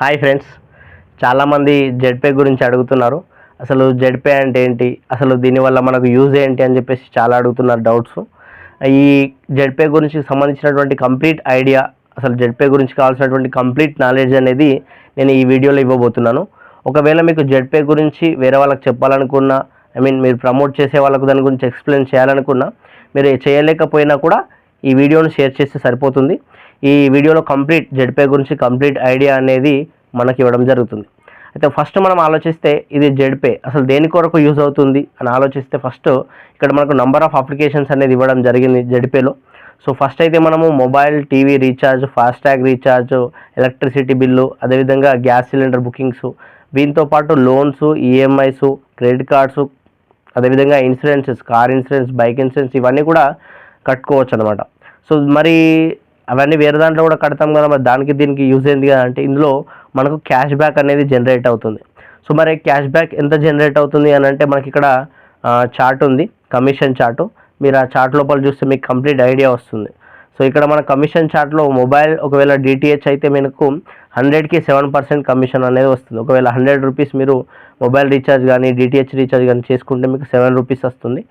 Hi friends. చాలామంది Zedpay గురించి అడుగుతున్నారు. అసలు జెడ్పే అంటే ఏంటి? అసలు దీనివల్ల మనకు యూజ్ ఏంటి అని చెప్పేసి చాలా అడుగుతున్నారు డౌట్స్. ఈ జెడ్పే గురించి సంబంధించినటువంటి కంప్లీట్ ఐడియా అసలు జెడ్పే గురించి కావాల్సినటువంటి కంప్లీట్ నాలెడ్జ్ అనేది నేను ఈ వీడియోలో ఇవ్వబోతున్నాను. ఒకవేళ మీకు జెడ్పే గురించి వేరే వాళ్ళకి చెప్పాలనుకున్నా ఐ మీన్ మీరు ప్రమోట్ చేసే వాళ్ళకు దాని గురించి ఎక్స్ప్లెయిన్ చేయాలనుకున్నా మీరు చేయలేకపోయినా కూడా ఈ వీడియోను షేర్ చేస్తే సరిపోతుంది. ఈ వీడియోలో కంప్లీట్ జెడ్పే గురించి కంప్లీట్ ఐడియా అనేది మనకి ఇవ్వడం జరుగుతుంది. అయితే ఫస్ట్ మనం ఆలోచిస్తే ఇది జెడ్పే అసలు దేని కొరకు యూజ్ అవుతుంది అని ఆలోచిస్తే ఫస్ట్ ఇక్కడ మనకు నంబర్ ఆఫ్ అప్లికేషన్స్ అనేది ఇవ్వడం జరిగింది జెడ్పేలో సో ఫస్ట్ అయితే మనము mobile TV recharge FASTag recharge electricity bill అదేవిధంగా గ్యాస్ సిలిండర్ బుకింగ్స్ దీంతో పాటు లోన్స్ ఈఎంఐస్ క్రెడిట్ కార్డ్స్ అదేవిధంగా insurances car insurance bike insurance ఇవన్నీ కూడా కట్టుకోవచ్చు అనమాట సో మరి అవన్నీ వేరే దాంట్లో కూడా కడతాం కదా మరి దానికి దీనికి యూజ్ అయింది కదా అంటే ఇందులో మనకు క్యాష్ బ్యాక్ అనేది జనరేట్ అవుతుంది. సో మరి క్యాష్ బ్యాక్ ఎంత జనరేట్ అవుతుంది అని అంటే మనకి ఇక్కడ చార్ట్ ఉంది కమిషన్ చార్టు మీరు ఆ చార్ట్ లోపల చూస్తే మీకు కంప్లీట్ ఐడియా వస్తుంది. సో ఇక్కడ మన కమిషన్ చార్ట్లో మొబైల్ ఒకవేళ డిటిహెచ్ అయితే మనకు హండ్రెడ్కి సెవెన్ పర్సెంట్ కమిషన్ అనేది వస్తుంది. ఒకవేళ హండ్రెడ్ రూపీస్ మీరు మొబైల్ రీఛార్జ్ కానీ డిటిహెచ్ రీఛార్జ్ కానీ చేసుకుంటే మీకు సెవెన్ రూపీస్ వస్తుంది.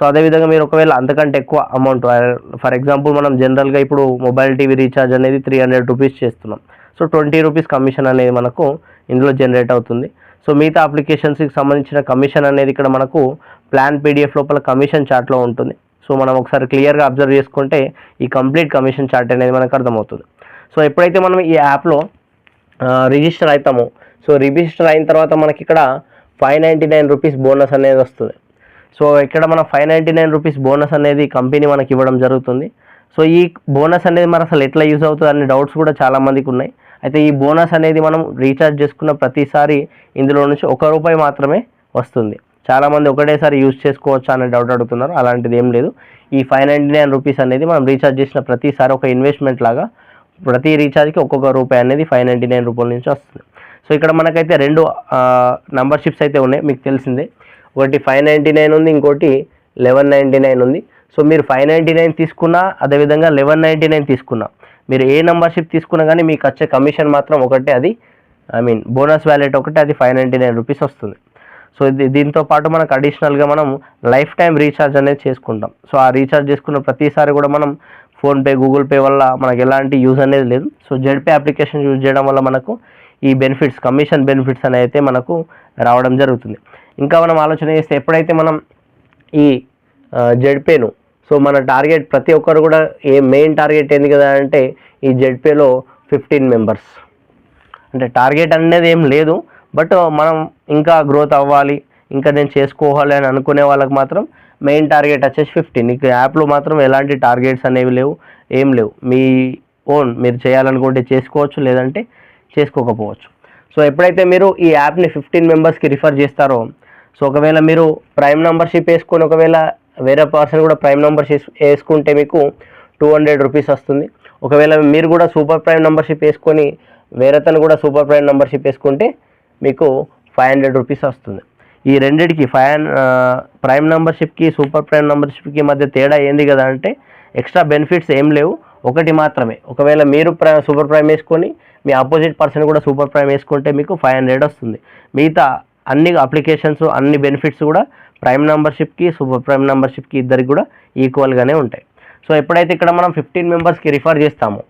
సో అదేవిధంగా మీరు ఒకవేళ అంతకంటే ఎక్కువ అమౌంట్ ఫర్ ఎగ్జాంపుల్ మనం జనరల్గా ఇప్పుడు మొబైల్ టీవీ రీఛార్జ్ అనేది త్రీ హండ్రెడ్ రూపీస్ చేస్తున్నాం. సో ట్వంటీ రూపీస్ కమిషన్ అనేది మనకు ఇందులో జనరేట్ అవుతుంది. సో మిగతా అప్లికేషన్స్కి సంబంధించిన కమిషన్ అనేది ఇక్కడ మనకు ప్లాన్ పీడిఎఫ్ లోపల కమిషన్ చార్ట్లో ఉంటుంది. సో మనం ఒకసారి క్లియర్గా అబ్జర్వ్ చేసుకుంటే ఈ కంప్లీట్ కమిషన్ చార్ట్ అనేది మనకు అర్థమవుతుంది. సో ఎప్పుడైతే మనం ఈ యాప్లో రిజిస్టర్ అవుతామో సో రిజిస్టర్ అయిన తర్వాత మనకి ఇక్కడ five ninety nine rupees bonus అనేది వస్తుంది. సో ఇక్కడ మన five ninety nine rupees bonus అనేది కంపెనీ మనకి ఇవ్వడం జరుగుతుంది. సో ఈ బోనస్ అనేది మరి అసలు ఎట్లా యూజ్ అవుతుంది అనే డౌట్స్ కూడా చాలామందికి ఉన్నాయి. అయితే ఈ బోనస్ అనేది మనం రీఛార్జ్ చేసుకున్న ప్రతిసారి ఇందులో నుంచి ఒక రూపాయి మాత్రమే వస్తుంది. చాలామంది ఒకటేసారి యూజ్ చేసుకోవచ్చా అనే డౌట్ అడుగుతున్నారు. అలాంటిది ఏం లేదు. ఈ ఫైవ్ నైంటీ నైన్ రూపీస్ అనేది మనం రీఛార్జ్ చేసిన ప్రతిసారి ఒక ఇన్వెస్ట్మెంట్ లాగా ప్రతి రీఛార్జ్కి ఒక్కొక్క రూపాయి అనేది ఫైవ్ నైంటీ నైన్ రూపాయల నుంచి వస్తుంది. సో ఇక్కడ మనకైతే రెండు నంబర్షిప్స్ అయితే ఉన్నాయి. మీకు తెలిసిందే. ఒకటి ఫైవ్ నైంటీ నైన్ ఉంది ఇంకోటి లెవెన్ నైంటీ నైన్ ఉంది. సో మీరు ఫైవ్ నైంటీ నైన్ తీసుకున్నా అదేవిధంగా లెవెన్ నైంటీ నైన్ తీసుకున్నా మీరు ఏ మెంబర్షిప్ తీసుకున్నా కానీ మీకు వచ్చే కమిషన్ మాత్రం ఒకటే అది ఐ మీన్ బోనస్ వ్యాలెట్ ఒకటే అది ఫైవ్ నైంటీ నైన్ రూపీస్ వస్తుంది. సో ఇది దీంతో పాటు మనకు అడిషనల్గా మనం లైఫ్ టైం రీఛార్జ్ అనేది చేసుకుంటాం. సో ఆ రీఛార్జ్ చేసుకున్న ప్రతిసారి కూడా మనం ఫోన్పే గూగుల్ పే వల్ల మనకు ఎలాంటి యూజ్ అనేది లేదు. సో జెడ్పే అప్లికేషన్ యూజ్ చేయడం వల్ల మనకు ఈ బెనిఫిట్స్ కమిషన్ బెనిఫిట్స్ అనేది అయితే మనకు రావడం జరుగుతుంది. ఇంకా మనం ఆలోచన చేస్తే ఎప్పుడైతే మనం ఈ జెడ్పేను సో మన టార్గెట్ ప్రతి ఒక్కరు కూడా ఏ మెయిన్ టార్గెట్ ఏంది కదా అంటే ఈ జెడ్పేలో ఫిఫ్టీన్ మెంబర్స్. అంటే టార్గెట్ అనేది ఏం లేదు బట్ మనం ఇంకా గ్రోత్ అవ్వాలి ఇంకా నేను చేసుకోవాలి అని అనుకునే వాళ్ళకి మాత్రం మెయిన్ టార్గెట్ వచ్చేసి ఫిఫ్టీన్. ఇక యాప్లో మాత్రం ఎలాంటి టార్గెట్స్ అనేవి లేవు ఏం లేవు. మీ ఓన్ మీరు చేయాలనుకుంటే చేసుకోవచ్చు లేదంటే చేసుకోకపోవచ్చు. సో ఎప్పుడైతే మీరు ఈ యాప్ని ఫిఫ్టీన్ మెంబర్స్కి రిఫర్ చేస్తారో సో ఒకవేళ మీరు ప్రైమ్ మెంబర్షిప్ వేసుకొని ఒకవేళ వేరే పర్సన్ కూడా ప్రైమ్ మెంబర్షిప్ వేసుకుంటే మీకు టూ హండ్రెడ్ రూపీస్ వస్తుంది. ఒకవేళ మీరు కూడా సూపర్ ప్రైమ్ మెంబర్షిప్ వేసుకొని వేరేతను కూడా సూపర్ ప్రైమ్ మెంబర్షిప్ వేసుకుంటే మీకు ఫైవ్ హండ్రెడ్ రూపీస్ వస్తుంది. ఈ రెండిటికి ఫైవ్ ప్రైమ్ మెంబర్షిప్కి సూపర్ ప్రైమ్ మెంబర్షిప్కి మధ్య తేడా ఏంది కదా అంటే ఎక్స్ట్రా బెనిఫిట్స్ ఏం లేవు. ఒకటి మాత్రమే. ఒకవేళ మీరు ప్రై సూపర్ ప్రైమ్ వేసుకొని మీ ఆపోజిట్ పర్సన్ కూడా సూపర్ ప్రైమ్ వేసుకుంటే మీకు ఫైవ్ హండ్రెడ్ వస్తుంది. మిగతా అన్ని అప్లికేషన్స్ అన్ని బెనిఫిట్స్ కూడా ప్రైమ్ మెంబర్షిప్కి సూపర్ ప్రైమ్ మెంబర్షిప్కి ఇద్దరికి కూడా ఈక్వల్గానే ఉంటాయి. సో ఎప్పుడైతే ఇక్కడ మనం ఫిఫ్టీన్ మెంబర్స్కి రిఫర్ చేస్తామో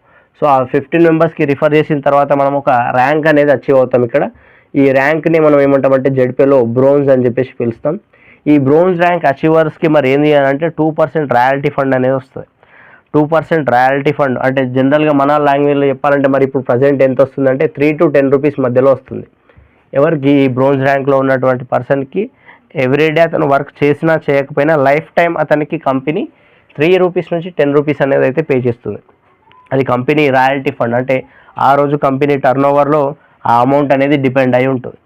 సో ఆ ఫిఫ్టీన్ మెంబర్స్కి రిఫర్ చేసిన తర్వాత మనం ఒక ర్యాంక్ అనేది అచీవ్ అవుతాం ఇక్కడ. ఈ ర్యాంక్ని మనం ఏమంటామంటే జెడ్పీలో బ్రోన్స్ అని చెప్పేసి పిలుస్తాం. ఈ బ్రోన్స్ ర్యాంక్ అచీవర్స్కి మరి ఏంది అని అంటే టూ పర్సెంట్ రాయల్టీ ఫండ్ అనేది వస్తుంది. టూ పర్సెంట్ రాయల్టీ ఫండ్ అంటే జనరల్గా మన లాంగ్వేజ్లో చెప్పాలంటే మరి ఇప్పుడు ప్రజెంట్ ఎంత వస్తుందంటే త్రీ టు టెన్ రూపీస్ మధ్యలో వస్తుంది. ఎవరికి ఈ బ్రోన్స్ ర్యాంక్లో ఉన్నటువంటి పర్సన్కి ఎవ్రీడే అతను వర్క్ చేసినా చేయకపోయినా లైఫ్ టైం అతనికి కంపెనీ త్రీ రూపీస్ నుంచి టెన్ రూపీస్ అనేది అయితే పే చేస్తుంది. అది కంపెనీ రాయల్టీ ఫండ్. అంటే ఆ రోజు కంపెనీ టర్న్ ఓవర్లో ఆ అమౌంట్ అనేది డిపెండ్ అయి ఉంటుంది.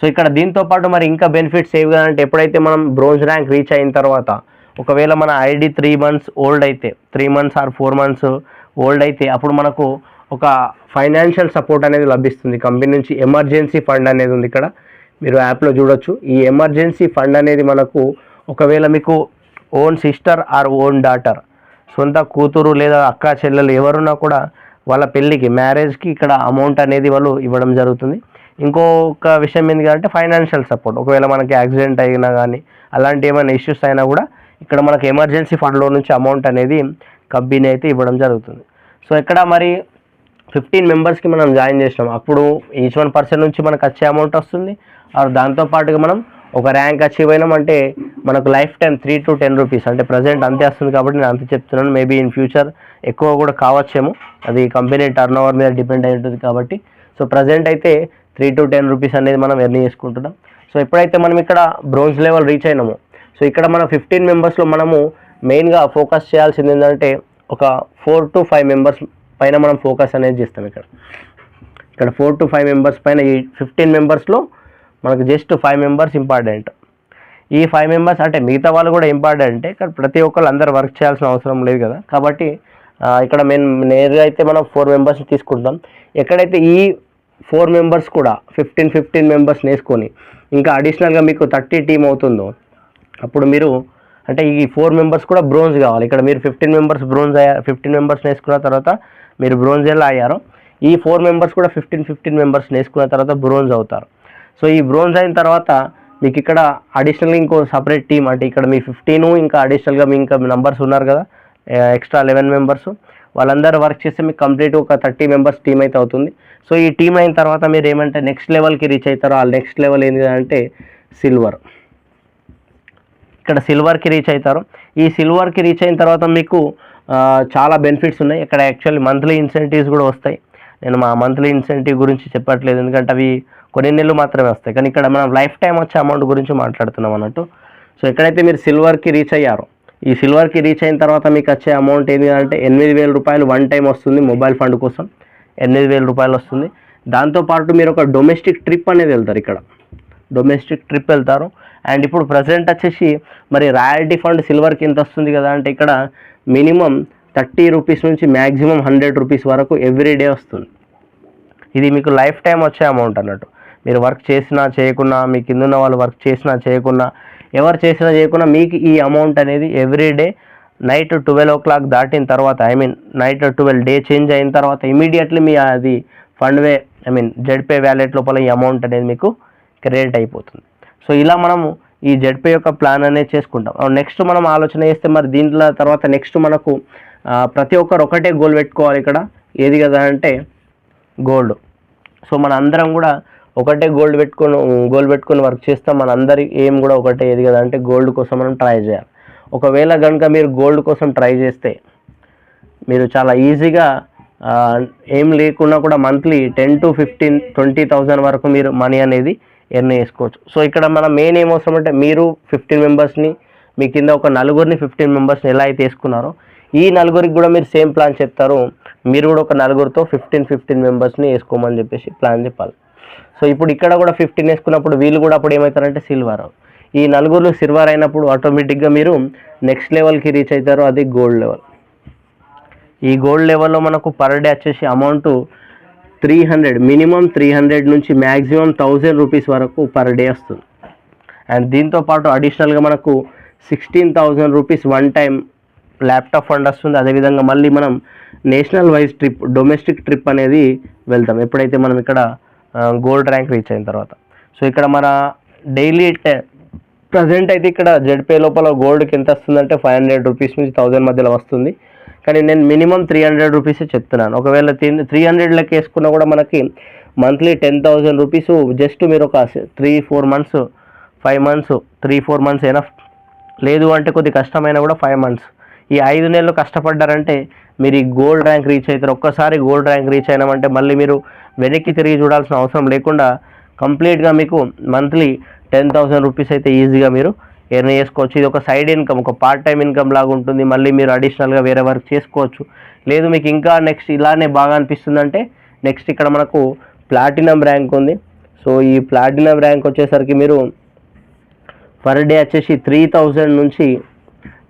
సో ఇక్కడ దీంతో పాటు మరి ఇంకా బెనిఫిట్స్ ఏవి అంటే ఎప్పుడైతే మనం బ్రోంజ్ ర్యాంక్ రీచ్ అయిన తర్వాత ఒకవేళ మన ఐడి త్రీ మంత్స్ ఓల్డ్ అయితే three months or four months old అయితే అప్పుడు మనకు ఒక ఫైనాన్షియల్ సపోర్ట్ అనేది లభిస్తుంది. కంపెనీ నుంచి ఎమర్జెన్సీ ఫండ్ అనేది ఉంది ఇక్కడ. మీరు యాప్లో చూడొచ్చు. ఈ ఎమర్జెన్సీ ఫండ్ అనేది మనకు ఒకవేళ మీకు own sister or own daughter సొంత కూతురు లేదా అక్క చెల్లెలు ఎవరున్నా కూడా వాళ్ళ పెళ్ళికి మ్యారేజ్కి ఇక్కడ అమౌంట్ అనేది వాళ్ళు ఇవ్వడం జరుగుతుంది. ఇంకొక విషయం ఏంటి అంటే ఫైనాన్షియల్ సపోర్ట్. ఒకవేళ మనకి యాక్సిడెంట్ అయినా కానీ అలాంటి ఏమైనా ఇష్యూస్ అయినా కూడా ఇక్కడ మనకి ఎమర్జెన్సీ ఫండ్లో నుంచి అమౌంట్ అనేది కంపెనీ అయితే ఇవ్వడం జరుగుతుంది. సో ఇక్కడ మరి ఫిఫ్టీన్ మెంబర్స్కి మనం జాయిన్ చేసినాం. అప్పుడు ఈచ్ వన్ పర్సన్ నుంచి మనకు వచ్చే అమౌంట్ వస్తుంది. ఆర్ దాంతో పాటుగా మనం ఒక ర్యాంక్ అచీవ్ అయినాం అంటే మనకు life time three to ten rupees అంటే ప్రజెంట్ అంతే వస్తుంది కాబట్టి నేను అంతే చెప్తున్నాను. మేబీ ఇన్ ఫ్యూచర్ ఎక్కువ కూడా కావచ్చేమో. అది కంపెనీ టర్న్ ఓవర్ మీద డిపెండ్ అయి ఉంటుంది కాబట్టి. సో ప్రజెంట్ అయితే త్రీ టు టెన్ రూపీస్ అనేది మనం ఎర్న్ చేసుకుంటున్నాం. సో ఎప్పుడైతే మనం ఇక్కడ బ్రోన్స్ లెవెల్ రీచ్ అయినామో సో ఇక్కడ మన ఫిఫ్టీన్ మెంబర్స్లో మనము మెయిన్గా ఫోకస్ చేయాల్సింది ఏంటంటే ఒక ఫోర్ టు ఫైవ్ మెంబర్స్ పైన మనం ఫోకస్ అనేది చేస్తాం ఇక్కడ. ఇక్కడ ఫోర్ టు ఫైవ్ మెంబర్స్ పైన ఈ ఫిఫ్టీన్ మెంబర్స్లో మనకు జస్ట్ ఫైవ్ మెంబర్స్ ఇంపార్టెంట్. ఈ ఫైవ్ మెంబర్స్ అంటే మిగతా వాళ్ళు కూడా ఇంపార్టెంట్ కానీ ప్రతి ఒక్కళ్ళు అందరు వర్క్ చేయాల్సిన అవసరం లేదు కదా. కాబట్టి ఇక్కడ మేము నేరుగా అయితే మనం ఫోర్ మెంబర్స్ని తీసుకుంటాం. ఎక్కడైతే ఈ ఫోర్ మెంబర్స్ కూడా ఫిఫ్టీన్ ఫిఫ్టీన్ మెంబర్స్ వేసుకొని ఇంకా అడిషనల్గా మీకు థర్టీ టీమ్ అవుతుందో అప్పుడు మీరు అంటే ఈ ఫోర్ మెంబర్స్ కూడా బ్రోంజ్ కావాలి. ఇక్కడ మీరు ఫిఫ్టీన్ మెంబర్స్ బ్రోంజ్ అయ్యారు ఫిఫ్టీన్ మెంబర్స్ వేసుకున్న తర్వాత మీరు బ్రోంజ్ ఎలా అయ్యారో ఈ ఫోర్ మెంబర్స్ కూడా ఫిఫ్టీన్ ఫిఫ్టీన్ మెంబర్స్ వేసుకున్న తర్వాత బ్రోంజ్ అవుతారు. సో ఈ బ్రోంజ్ అయిన తర్వాత మీకు ఇక్కడ అడిషనల్గా ఇంకో సపరేట్ టీం అంటే ఇక్కడ మీ ఫిఫ్టీను ఇంకా అడిషనల్గా మీ ఇంకా నంబర్స్ ఉన్నారు కదా ఎక్స్ట్రా లెవెన్ మెంబర్స్ వాళ్ళందరూ వర్క్ చేస్తే మీకు కంప్లీట్ ఒక థర్టీ మెంబర్స్ టీమ్ అయితే అవుతుంది. సో ఈ టీం అయిన తర్వాత మీరు ఏమంటే నెక్స్ట్ లెవెల్కి రీచ్ అవుతారో ఆ నెక్స్ట్ లెవెల్ ఏంటి అంటే సిల్వర్ ఇక్కడ సిల్వర్కి రీచ్ అవుతారు. ఈ సిల్వర్కి రీచ్ అయిన తర్వాత మీకు చాలా బెనిఫిట్స్ ఉన్నాయి. ఇక్కడ యాక్చువల్లీ మంత్లీ ఇన్సెంటివ్స్ కూడా వస్తాయి. నేను మా మంత్లీ ఇన్సెంటివ్ గురించి చెప్పట్లేదు. ఎందుకంటే అవి కొన్ని నెలలు మాత్రమే వస్తాయి. కానీ ఇక్కడ మనం లైఫ్ టైం వచ్చే అమౌంట్ గురించి మాట్లాడుతున్నాం అన్నట్టు. సో ఎక్కడైతే మీరు సిల్వర్కి రీచ్ అయ్యారో ఈ సిల్వర్కి రీచ్ అయిన తర్వాత మీకు వచ్చే అమౌంట్ ఏంటి అంటే ఎనిమిది వేల రూపాయలు వన్ టైం వస్తుంది మొబైల్ ఫండ్ కోసం. ఎనిమిది వేల రూపాయలు వస్తుంది. దాంతోపాటు మీరు ఒక డొమెస్టిక్ ట్రిప్ అనేది వెళ్తారు ఇక్కడ. డొమెస్టిక్ ట్రిప్ వెళ్తారు. అండ్ ఇప్పుడు ప్రజెంట్ వచ్చేసి మరి రాయల్టీ ఫండ్ సిల్వర్కి ఎంత వస్తుంది కదా అంటే ఇక్కడ మినిమం థర్టీ రూపీస్ నుంచి మ్యాక్సిమం హండ్రెడ్ రూపీస్ వరకు ఎవ్రీ డే వస్తుంది. ఇది మీకు లైఫ్ టైం వచ్చే అమౌంట్ అన్నట్టు. మీరు వర్క్ చేసినా చేయకున్నా మీ కింద ఉన్న వాళ్ళు వర్క్ చేసినా చేయకున్నా ఎవరు చేసినా చేయకున్నా మీకు ఈ అమౌంట్ అనేది every day night twelve o'clock దాటిన తర్వాత I mean night twelve day change అయిన తర్వాత ఇమీడియట్లీ మీ అది fund way I mean ZPay wallet లోపల ఈ అమౌంట్ అనేది మీకు క్రియేట్ అయిపోతుంది. సో ఇలా మనము ఈ జెడ్పే యొక్క ప్లాన్ అనేది చేసుకుంటాం. నెక్స్ట్ మనం ఆలోచన చేస్తే మరి దీంట్లో తర్వాత నెక్స్ట్ మనకు ప్రతి ఒక్కరు ఒకటే గోల్ పెట్టుకోవాలి ఇక్కడ. ఏది కదా అంటే గోల్డ్ సో మన అందరం కూడా ఒకటే గోల్డ్ పెట్టుకొని గోల్డ్ పెట్టుకొని వర్క్ చేస్తాం మన అందరి ఏం కూడా ఒకటే. ఏది కదా అంటే గోల్డ్ కోసం మనం ట్రై చేయాలి. ఒకవేళ కనుక మీరు గోల్డ్ కోసం ట్రై చేస్తే మీరు చాలా ఈజీగా ఏం లేకున్నా కూడా monthly ten to fifteen twenty thousand వరకు మీరు మనీ అనేది ఎర్న్ చేసుకోవచ్చు. సో ఇక్కడ మన మెయిన్ ఏం అవసరం అంటే మీరు ఫిఫ్టీన్ మెంబర్స్ని మీ కింద ఒక నలుగురిని ఫిఫ్టీన్ మెంబర్స్ని ఎలా అయితే వేసుకున్నారో ఈ నలుగురికి కూడా మీరు సేమ్ ప్లాన్ చెప్తారు మీరు కూడా ఒక నలుగురితో ఫిఫ్టీన్ ఫిఫ్టీన్ మెంబర్స్ని వేసుకోమని చెప్పేసి ప్లాన్ చెప్పాలి. సో ఇప్పుడు ఇక్కడ కూడా ఫిఫ్టీన్ వేసుకున్నప్పుడు వీళ్ళు కూడా అప్పుడు ఏమవుతారంటే సిల్వర్ ఈ నలుగురు సిల్వర్ అయినప్పుడు ఆటోమేటిక్గా మీరు నెక్స్ట్ లెవెల్కి రీచ్ అవుతారు అది గోల్డ్ లెవెల్ ఈ గోల్డ్ లెవెల్లో మనకు పర్ డే వచ్చేసి amount three hundred minimum three hundred నుంచి మ్యాక్సిమం థౌజండ్ రూపీస్ వరకు పర్ డే వస్తుంది. అండ్ దీంతో పాటు అడిషనల్గా మనకు sixteen thousand rupees one time laptop fund వస్తుంది. అదేవిధంగా మళ్ళీ మనం national wise trip domestic trip అనేది వెళ్తాం. ఎప్పుడైతే మనం ఇక్కడ గోల్డ్ ర్యాంక్ రీచ్ అయిన తర్వాత. సో ఇక్కడ మన డైలీ ప్రజెంట్ అయితే ఇక్కడ జెడ్పే లోపల గోల్డ్కి ఎంత వస్తుందంటే ఫైవ్ హండ్రెడ్ రూపీస్ నుంచి థౌజండ్ మధ్యలో వస్తుంది. కానీ నేను మినిమం త్రీ హండ్రెడ్ రూపీసే చెప్తున్నాను. ఒకవేళ త్రీ హండ్రెడ్ లెక్క వేసుకున్నా కూడా మనకి monthly ten thousand rupees just మీరు ఒక three four months five months three four months enough లేదు అంటే కొద్ది కష్టమైనా కూడా ఫైవ్ మంత్స్ ఈ ఐదు నెలలు కష్టపడ్డారంటే మీరు ఈ గోల్డ్ ర్యాంక్ రీచ్ అవుతారు ఒక్కసారి గోల్డ్ ర్యాంక్ రీచ్ అయినామంటే మళ్ళీ మీరు వెనక్కి తిరిగి చూడాల్సిన అవసరం లేకుండా కంప్లీట్గా మీకు మంత్లీ టెన్ థౌసండ్ రూపీస్ అయితే ఈజీగా మీరు ఎర్న్ చేసుకోవచ్చు. ఇది ఒక సైడ్ ఇన్కమ్ ఒక పార్ట్ టైం ఇన్కమ్ లాగా ఉంటుంది. మళ్ళీ మీరు అడిషనల్గా వేరే వర్క్ చేసుకోవచ్చు. లేదు మీకు ఇంకా నెక్స్ట్ ఇలానే బాగా అనిపిస్తుందంటే నెక్స్ట్ ఇక్కడ మనకు ప్లాటినం ర్యాంక్ ఉంది. సో ఈ ప్లాటినం ర్యాంక్ వచ్చేసరికి మీరు పర్ డే వచ్చేసి త్రీ థౌజండ్ నుంచి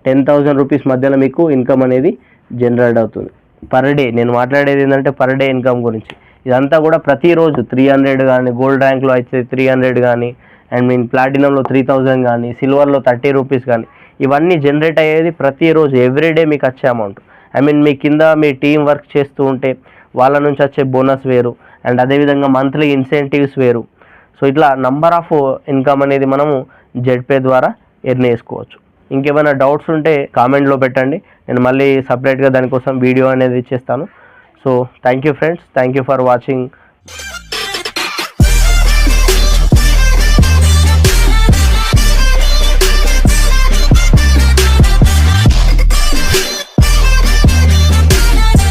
టెన్ థౌజండ్ రూపీస్ మధ్యలో మీకు ఇన్కమ్ అనేది జనరేట్ అవుతుంది. పర్ డే నేను మాట్లాడేది ఏంటంటే పర్ డే ఇన్కమ్ గురించి. ఇదంతా కూడా ప్రతిరోజు త్రీ హండ్రెడ్ కానీ గోల్డ్ ర్యాంక్లో అయితే త్రీ హండ్రెడ్ కానీ అండ్ మీన్ ప్లాటినంలో త్రీ థౌజండ్ కానీ సిల్వర్లో థర్టీ రూపీస్ కానీ ఇవన్నీ జనరేట్ అయ్యేది ప్రతిరోజు ఎవ్రీడే మీకు వచ్చే అమౌంట్ ఐ మీన్ మీ కింద మీ టీం వర్క్ చేస్తూ ఉంటే వాళ్ళ నుంచి వచ్చే బోనస్ వేరు. అండ్ అదేవిధంగా మంత్లీ ఇన్సెంటివ్స్ వేరు. సో ఇట్లా నంబర్ ఆఫ్ ఇన్కమ్ అనేది మనము జెడ్పే ద్వారా ఎర్న్ చేసుకోవచ్చు. ఇంకేమైనా డౌట్స్ ఉంటే కామెంట్లో పెట్టండి. నేను మళ్ళీ సపరేట్గా దానికోసం వీడియో అనేది ఇచ్చేస్తాను so thank you friends thank you for watching